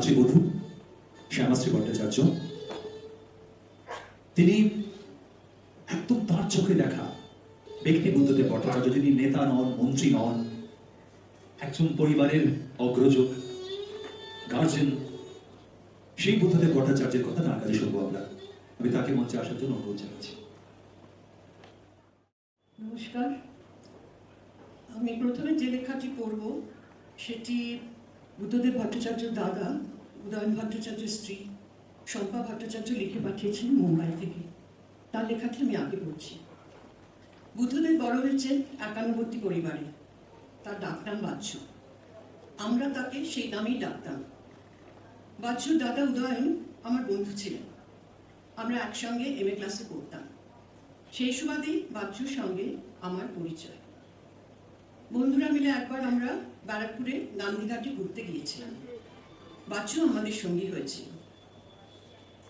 ভাতৃবধূ শ্যামাশ্রী ভট্টাচার্য। তিনি একদম তার চোখে দেখা ব্যক্তি বুদ্ধদেব ভট্টাচার্য তিনি নেতা নন, মন্ত্রী নন, একজন পরিবারের অগ্রজ গার্জেন সেই বুদ্ধদেব ভট্টাচার্যের কথা তার কাছে শুনব আমরা। আমি তাকে মঞ্চে আসার জন্য অনুরোধ জানাচ্ছি। নমস্কার। আমি প্রথমে যে লেখাটি করব সেটি বুদ্ধদেব ভট্টাচার্যের দাদা, উদয়ন ভট্টাচার্যের স্ত্রী, শম্পা ভট্টাচার্য লিখে পাঠিয়েছেন মুম্বাই থেকে। তার লেখাটি আমি আগে পড়ছি। বুদ্ধদেব বড় হয়েছেন একান্নবর্তী পরিবারে। তার ডাকনাম বাচ্চু। আমরা তাকে সেই নামেই ডাকতাম। বাচ্চুর দাদা উদয়ন আমার বন্ধু ছিলেন। আমরা একসঙ্গে এম এ ক্লাসে পড়তাম। সেই সুবাদেই বাচ্চুর সঙ্গে আমার পরিচয়। বন্ধুরা মিলে একবার আমরা ব্যারাকপুরে গান্ধীঘাটে ঘুরতে গিয়েছিলাম। বাচ্চু আমাদের সঙ্গী হয়েছিল।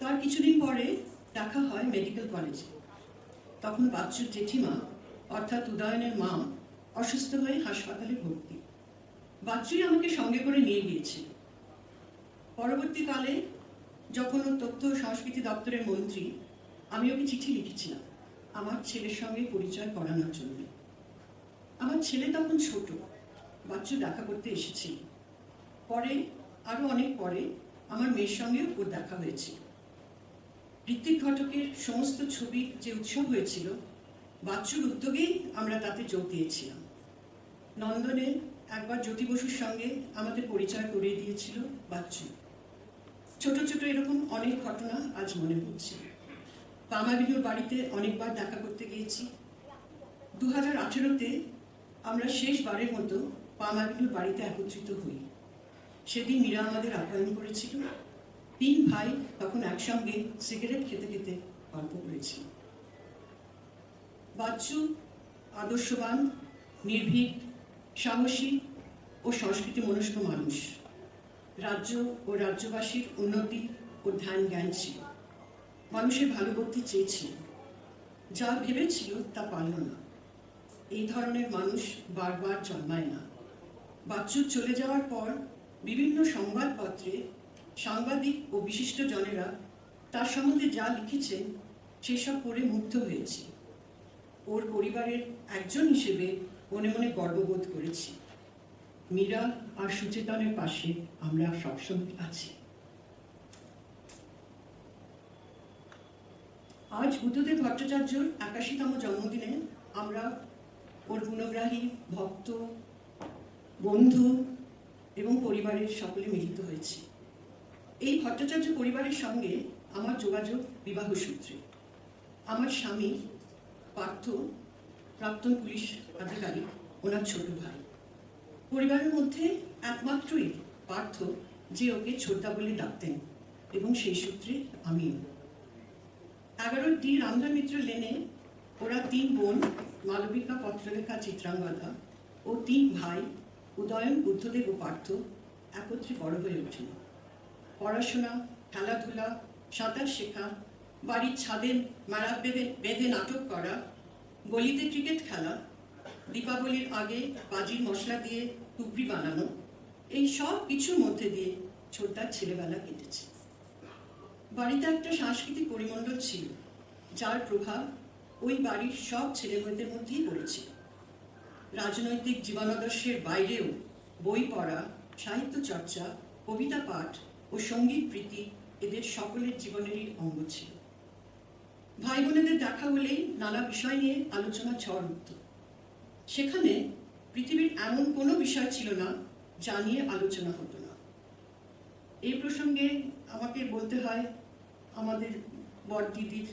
তার কিছুদিন পরে দেখা হয় মেডিকেল কলেজে। তখন বাচ্চুর জেঠিমা, অর্থাৎ উদয়নের মা অসুস্থ হয়ে হাসপাতালে ভর্তি। বাচ্চুই আমাকে সঙ্গে করে নিয়ে গিয়েছিল। পরবর্তীকালে যখন ও তথ্য সংস্কৃতি দপ্তরের মন্ত্রী আমি ওকে চিঠি লিখেছিলাম, আমার ছেলের সঙ্গে পরিচয় করানোর জন্য। আমার ছেলে তখন ছোট, বাচ্চু দেখা করতে এসেছিল। পরে আরও অনেক পরে আমার মেয়ের সঙ্গেও ওর দেখা হয়েছিল ঋত্বিক ঘটকের সমস্ত ছবি যে উৎসব হয়েছিল, বাচ্চুর উদ্যোগেই আমরা তাতে যোগ দিয়েছিলাম। নন্দনে একবার জ্যোতি বসুর সঙ্গে আমাদের পরিচয় করিয়ে দিয়েছিল বাচ্চু। ছোট ছোট এরকম অনেক ঘটনা আজ মনে পড়ছে। পামাবিনুর বাড়িতে অনেকবার দেখা করতে গিয়েছি। দু হাজার আঠেরোতে আমরা শেষবারের মতো পামাবিনুর বাড়িতে একত্রিত হই। সেদিন মীরা আমাদের আপ্যায়ন করেছিল। তিন ভাই তখন একসঙ্গে সিগারেট খেতে খেতে গল্প করেছিল। বাচ্চু, আদর্শবান, নির্ভীক, সাহসী ও সংস্কৃতি মনস্ক মানুষ। রাজ্য ও রাজ্যবাসীর উন্নতি ও ধ্যান জ্ঞান ছিল। মানুষের ভালো করতে চেয়েছিল। যা ভেবেছিল তা পারল না। এই ধরনের মানুষ বারবার জন্মায় না। বাচ্চুর চলে যাওয়ার পর বিভিন্ন সংবাদপত্রে সাংবাদিক ও বিশিষ্ট জনেরা তার সম্বন্ধে যা লিখেছেন সেসব পড়ে মুগ্ধ হয়েছি। ওর পরিবারের একজন হিসেবে মনে মনে গর্ববোধ করেছি। মীরা আর সুচেতনের পাশে আমরা সবসময় আছি। আজ বুদ্ধদেব ভট্টাচার্যর একাশিতম জন্মদিনে আমরা ওর গুণগ্রাহী, ভক্ত, বন্ধু এবং পরিবারের সকলে মিলিত হয়েছি। এই ভট্টাচার্য পরিবারের সঙ্গে আমার যোগাযোগ বিবাহ সূত্রে। আমার স্বামী পার্থ, প্রাক্তন পুলিশ আধিকারিক, ওনার ছোট ভাই। পরিবারের মধ্যে একমাত্রই পার্থ, যে ওকে ছোটদা বলে ডাকতেন এবং সেই সূত্রে আমিও। এগারো ডি রামদা মিত্র লেনে ওরা তিন বোন, মালবিকা, পত্রলেখা, চিত্রাঙ্গদা ও তিন ভাই, উদয়ন, বুদ্ধদেব ও পার্থ একত্রে বড় হয়ে ওঠেন পড়াশোনা, খেলাধুলা, সাঁতার শেখা, বাড়ির ছাদে মেলা বেঁধে বেঁধে নাটক করা, গলিতে ক্রিকেট খেলা, দীপাবলির আগে বাজির মশলা দিয়ে টুকরি বানানো, এই সব কিছুর মধ্যে দিয়ে ছোটদার ছেলেবেলা কেটেছে। বাড়িতে একটা সাংস্কৃতিক পরিমণ্ডল ছিল, যার প্রভাব ওই বাড়ির সব ছেলেমেয়েদের মধ্যেই পড়েছে। রাজনৈতিক জীবনাদর্শের বাইরেও বই পড়া, সাহিত্য চর্চা, কবিতা পাঠ ও সংগীত প্রীতি এদের সকলের জীবনেরই অঙ্গ ছিল। ভাই বোনেদের দেখা হলেই নানা বিষয় নিয়ে আলোচনা ঝড় উঠত। সেখানে পৃথিবীর এমন কোনো বিষয় ছিল না যা নিয়ে আলোচনা হতো না। এই প্রসঙ্গে আমাকে বলতে হয় আমাদের বর দিদির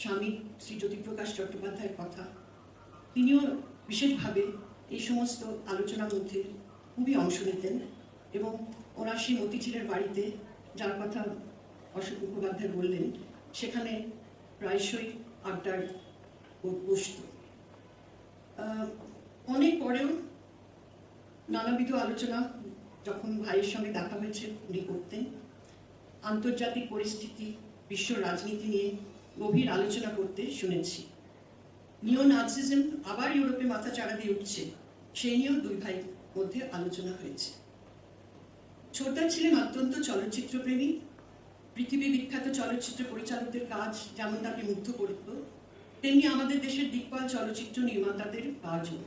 স্বামী শ্রী জ্যোতিপ্রকাশ চট্টোপাধ্যায়ের কথা। তিনিও বিশেষভাবে এই সমস্ত আলোচনার মধ্যে খুবই অংশ নিতেন এবং ওনার সেই মতিঝিলের বাড়িতে যার কথা অশোক মুখোপাধ্যায় বললেন, সেখানে প্রায়শই আড্ডার বসত। অনেক পরেও নানাবিধ আলোচনা যখন ভাইয়ের সঙ্গে দেখা হয়েছে, উনি করতেন। আন্তর্জাতিক পরিস্থিতি, বিশ্ব রাজনীতি নিয়ে গভীর আলোচনা করতে শুনেছি। নিও নাজিজম আবার ইউরোপে মাথা চাড়া দিয়ে উঠছে, সেই নিয়েও দুই ভাই মধ্যে আলোচনা হয়েছে। ছোটদা ছিলেন অত্যন্ত চলচ্চিত্রপ্রেমী। পৃথিবী বিখ্যাত চলচ্চিত্র পরিচালকদের কাজ যেমন তাকে মুগ্ধ করত, তেমনি আমাদের দেশের দিকপাল চলচ্চিত্র নির্মাতাদের কাজও।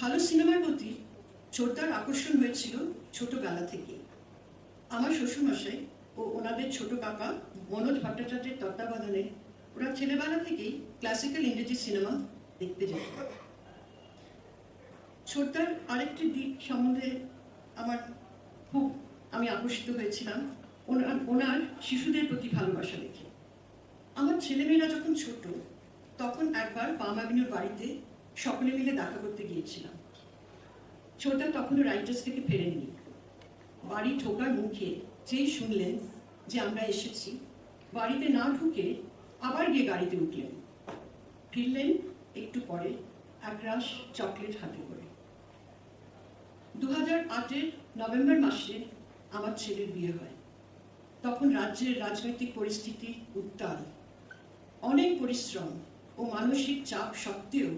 ভালো সিনেমার প্রতি ছোটদার আকর্ষণ হয়েছিল ছোটবেলা থেকে আমার শ্বশুরমশাই ও ওনাদের ছোট কাকা মনোজ ভট্টাচার্যের তত্ত্বাবধানে ওরা ছেলেবেলা থেকেই ক্লাসিক্যাল ইংরেজি সিনেমা দেখতে যেত। ছোটদার আরেকটি দিক সম্বন্ধে আমার খুব আমি আকর্ষিত হয়েছিলাম, ওনার ওনার শিশুদের প্রতি ভালোবাসা দেখে। আমার ছেলেমেয়েরা যখন ছোট, তখন একবার পামাবিনুর বাড়িতে সকলে মিলে দেখা করতে গিয়েছিলাম। ছোটদা তখনও রাইটার্স থেকে ফেরেননি। বাড়ি ঠোকার মুখে যেই শুনলেন যে আমরা এসেছি বাড়িতে না ঢুকে আবার গিয়ে গাড়িতে উঠলেন। ফিরলেন একটু পরে একরাশ চকলেট হাতে করে। দু হাজার আটের নভেম্বর মাসে আমার ছেলের বিয়ে হয়। তখন রাজ্যের রাজনৈতিক পরিস্থিতি উত্তাল। অনেক পরিশ্রম ও মানসিক চাপ সত্ত্বেও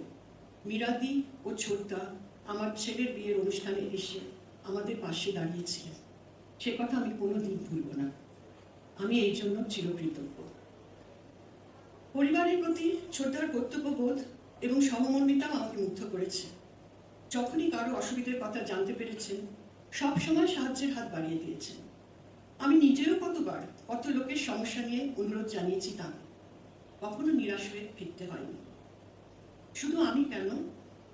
মিরাদি ও ছোটদা আমার ছেলের বিয়ের অনুষ্ঠানে এসে আমাদের পাশে দাঁড়িয়েছিলেন। সে কথা আমি কোনোদিন ভুলব না। আমি এই জন্য চিরকৃতজ্ঞ। পরিবারের প্রতি ছোটদার কর্তব্যবোধ এবং সহমর্মিতাও আমাকে মুগ্ধ করেছে। যখনই কারও অসুবিধার কথা জানতে পেরেছেন, সব সময় সাহায্যের হাত বাড়িয়ে দিয়েছেন। আমি নিজেও কতবার কত লোকের সমস্যা নিয়ে অনুরোধ জানিয়েছি তাকে কখনো নিরাশ হয়ে ফিরতে হয়নি। শুধু আমি কেন?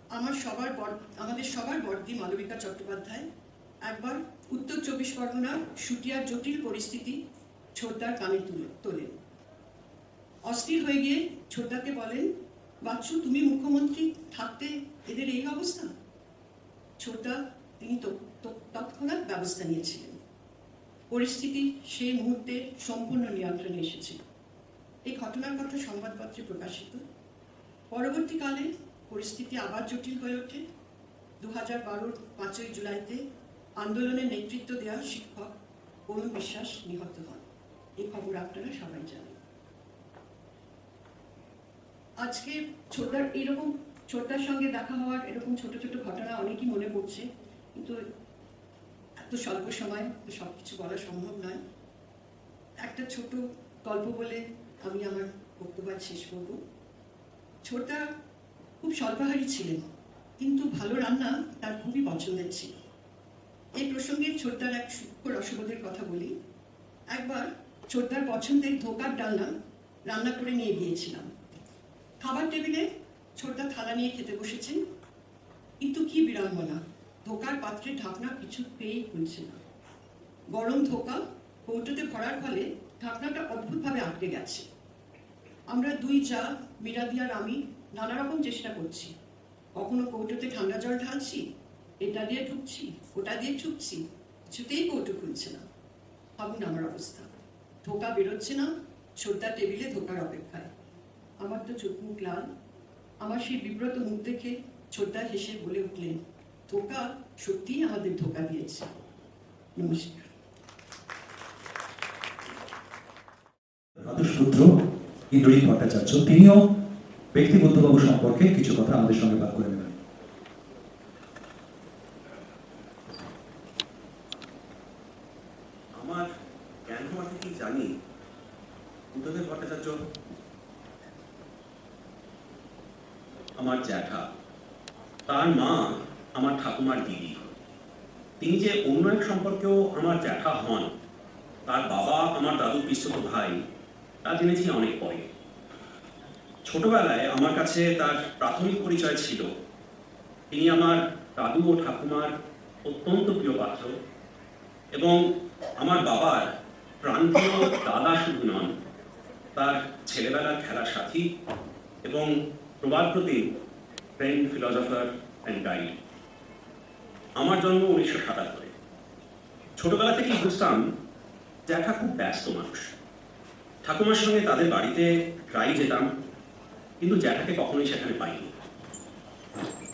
আমার সবার বর, আমাদের সবার বর্দি মালবিকা চট্টোপাধ্যায় একবার উত্তর চব্বিশ পরগনার সুটিয়ার জটিল পরিস্থিতি ছোটদার কানে তুলে, তোলেন। অস্থির হয়ে গিয়ে ছোটদাকে বলেন, বাচ্চু, তুমি মুখ্যমন্ত্রী, থাকতে এদের এই অবস্থা ছোটদা, তিনি তৎক্ষণাৎ ব্যবস্থা নিয়েছিলেন। পরিস্থিতি সেই মুহূর্তে সম্পূর্ণ নিয়ন্ত্রণে এসেছে। এই ঘটনার কথা সংবাদপত্রে প্রকাশিত। পরবর্তীকালে পরিস্থিতি আবার জটিল হয়ে ওঠে। দু হাজার বারোর পাঁচই জুলাইতে আন্দোলনের নেতৃত্ব দেওয়া শিক্ষক অরুণ বিশ্বাস নিহত হন। এই খবর আপনারা সবাই জানেন। আজকে ছোটার এরকম ছোটার সঙ্গে দেখা হওয়ার এরকম ছোট ছোট ঘটনা অনেকই মনে পড়ছে, কিন্তু এত স্বল্প সময় সব কিছু বলা সম্ভব নয়। একটা ছোট গল্প বলে আমি আমার বক্তব্য শেষ করব। ছোটদা খুব স্বল্পাহারী ছিলেন, কিন্তু ভালো রান্না তার খুবই পছন্দের ছিল। এই প্রসঙ্গে ছোটদার এক সূক্ষ্ম রসবোধের কথা বলি। একবার ছোটদার পছন্দের ধোকার ডালনা রান্না করে নিয়ে গিয়েছিলাম। খাবার টেবিলে ছোটদা থালা নিয়ে খেতে বসেছেন। কিন্তু কি বিড়ম্বনা ধোকার পাত্রের ঢাকনা কিছু পেয়েই খুলছে না। গরম ধোকা কৌটোতে ভরার ফলে ঢাকনাটা অদ্ভুতভাবে আটকে গেছে। আমরা দুই যা মিরাদি আর আমি নানা রকম চেষ্টা করছি। কখনো কৌটোতে ঠান্ডা জল ঢালছি, এটা দিয়ে ঢুকছি, ওটা দিয়ে ঢুকছি কিছুতেই কৌটো খুলছে না। ভাবুন আমার অবস্থা। ধোকা বেরোচ্ছে না ছোটদা টেবিলে ধোকার অপেক্ষায়। আমার তো চোখ মুখ লাল। আমার সেই বিব্রত মুখ দেখে ছোটদা হেসে বলে উঠলেন, ধোকা সত্যিই আমাদের ধোকা দিয়েছে। নমস্কার। আদর্শপুত্র ইন্দ্রজিৎ ভট্টাচার্য, তিনিও ব্যক্তিগতবাবু সম্পর্কে কিছু কথা আমাদের সঙ্গে ভাগ করে নেবেন আমার জ্ঞান হওয়া থেকেই জানি বুদ্ধদেব ভট্টাচার্য আমার জ্যাঠা তার মা আমার ঠাকুমার দিদি। তিনি যে অন্য এক সম্পর্কেও আমার জ্যাঠা হন, তার বাবা আমার দাদু পিস্তত ভাই, তা জেনেছি অনেক পরে। ছোটবেলায় আমার কাছে তার প্রাথমিক পরিচয় ছিল। তিনি আমার দাদু ও ঠাকুমার অত্যন্ত প্রিয় পাত্র এবং আমার বাবার প্রান্তীয় দাদা শুধু নন, তার ছেলেবেলার খেলার সাথী এবং প্রবাদ প্রতি ফ্রেন্ড ফিলসফার অ্যান্ড গাইড আমার জন্ম উনিশশো সাতাত্তরে ছোটবেলা থেকেই বুঝতাম জ্যাঠা খুব ব্যস্ত মানুষ। ঠাকুমার সঙ্গে তাদের বাড়িতে প্রায় যেতাম, কিন্তু জ্যাঠাকে কখনোই সেখানে পাইনি।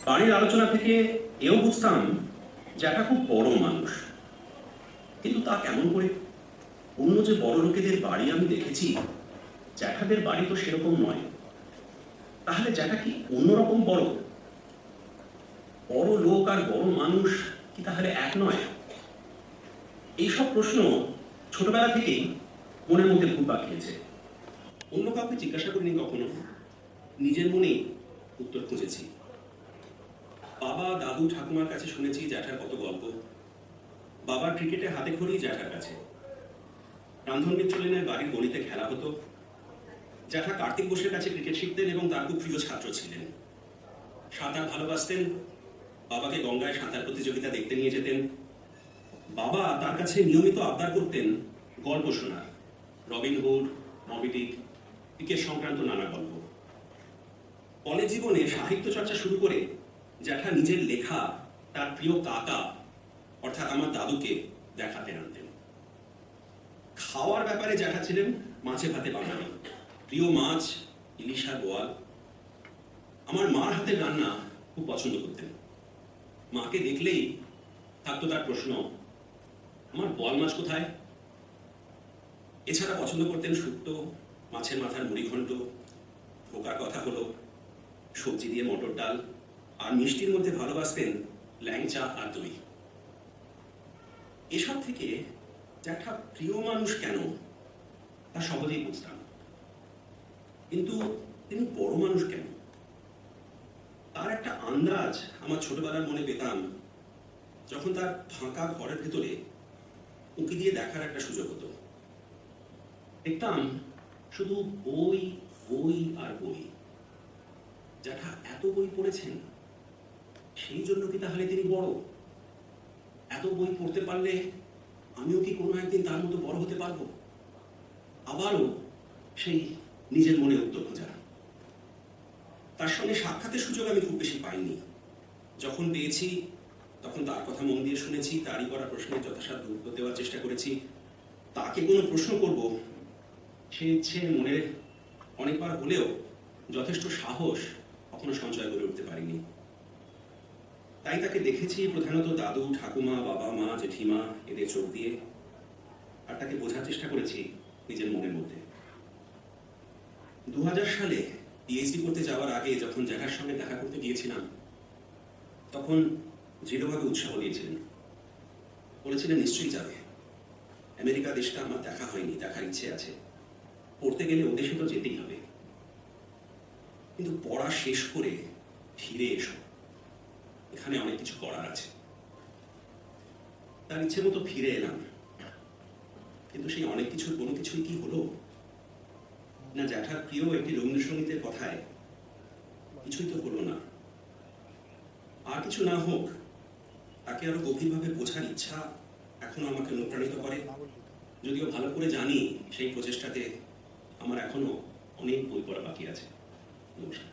বাড়ির আলোচনা থেকে এও বুঝতাম, জ্যাঠা খুব বড় মানুষ। কিন্তু তা কেমন করে? অন্য যে বড় লোকেদের বাড়ি আমি দেখেছি, জ্যাঠাদের বাড়ি তো সেরকম নয়। তাহলে জ্যাঠা কি অন্যরকম বড়? বড় লোক আর বড় মানুষ কি তাহলে এক নয়? এইসব প্রশ্ন ছোটবেলা থেকেই মনের মধ্যে ঘুরপাক খেয়েছে অন্য কাউকে জিজ্ঞাসা করিনি কখনো। নিজের মনেই উত্তর খুঁজেছি। বাবা, দাদু, ঠাকুমার কাছে শুনেছি জ্যাঠার কত গল্প। বাবার ক্রিকেটে হাতে খড়ি জ্যাঠার কাছে। রান্ধন মিত্রলেনের বাড়ির গলিতে খেলা হতো। জ্যাঠা কার্তিক বোসের কাছে ক্রিকেট শিখতেন এবং তার খুব প্রিয় ছাত্র ছিলেন। সাঁতার ভালোবাসতেন বাবাকে গঙ্গায় সাঁতার প্রতিযোগিতা দেখতে নিয়ে যেতেন। বাবা তার কাছে নিয়মিত আবদার করতেন গল্প শোনার রবিনহুড মবিডিক ক্রিকেট সংক্রান্ত নানা গল্প। কলেজ জীবনে সাহিত্য চর্চা শুরু করে জ্যাঠা নিজের লেখা তার প্রিয় কাকা, অর্থাৎ আমার দাদুকে দেখাতে আনতেন। খাওয়ার ব্যাপারে জ্যাঠা ছিলেন মাছে ভাতে বাঙালি। প্রিয় মাছ, ইলিশ বোয়াল আমার মার হাতের রান্না খুব পছন্দ করতেন। মাকে দেখলেই থাকতো তার প্রশ্ন, আমার বোয়াল মাছ কোথায়? এছাড়া পছন্দ করতেন শুক্তো, মাছের মাথার মুড়ি ঘন্ট ঢোকার কথা হলো সবজি দিয়ে মটর ডাল, আর মিষ্টির মধ্যে ভালোবাসতেন ল্যাংচা আর দই। এসব থেকে জ্যাঠা প্রিয় মানুষ কেন, তা সহজেই বুঝতাম। কিন্তু তিনি বড় মানুষ কেন? তার একটা আন্দাজ আমার ছোটবেলার মনে পেতাম, যখন তার ফাঁকা ঘরের ভেতরে উঁকি দিয়ে দেখার একটা সুযোগ হতো। দেখতাম শুধু বই বই আর বই। জ্যাঠা এত বই পড়েছেন, সেই জন্য কি তাহলে তিনি বড়? এত বই পড়তে পারলে আমিও কি কোনো একদিন তার মতো বড় হতে পারব? আবারও সেই নিজের মনে উত্তর খোঁজা তার সঙ্গে সাক্ষাতের সুযোগ আমি খুব বেশি পাইনি। যখন পেয়েছি, তখন তার কথা মন দিয়ে শুনেছি, তারই করা প্রশ্নের যথাসাধ্য উত্তর দেওয়ার চেষ্টা করেছি। তাকে কোনো প্রশ্ন করব, সে ইচ্ছে মনে অনেকবার হলেও যথেষ্ট সাহস কখনো সঞ্চয় করে উঠতে পারিনি। তাই তাকে দেখেছি প্রধানত দাদু, ঠাকুমা, বাবা, মা, জেঠিমা, এদের চোখ দিয়ে। আর তাকে বোঝার চেষ্টা করেছি নিজের মনের মধ্যে। দু হাজার সালে পিএইচডি করতে যাওয়ার আগে যখন জ্যাঠার সঙ্গে দেখা করতে গিয়েছিলাম, তখন দৃঢ়ভাবে উৎসাহ দিয়েছিলেন বলেছিলেন, নিশ্চয়ই যাবে। আমেরিকা দেশটা আমার দেখা হয়নি, দেখার ইচ্ছে আছে। পড়তে গেলে ও দেশে তো যেতেই হবে। কিন্তু পড়া শেষ করে ফিরে এসো। এখানে অনেক কিছু করার আছে। তার ইচ্ছে মতো ফিরে এলাম। কিন্তু সেই অনেক কিছুর কোনো কিছুই কি হলো? না জ্যাঠার প্রিয় একটি রবীন্দ্রসঙ্গীতের কথায় কিছুই তো হলো না। আর কিছু না হোক, তাকে আরও গভীরভাবে বোঝার ইচ্ছা এখনও আমাকে অনুপ্রাণিত করে। যদিও ভালো করে জানি সেই প্রচেষ্টাতে আমার এখনও অনেক বই পড়া বাকি আছে। নমস্কার।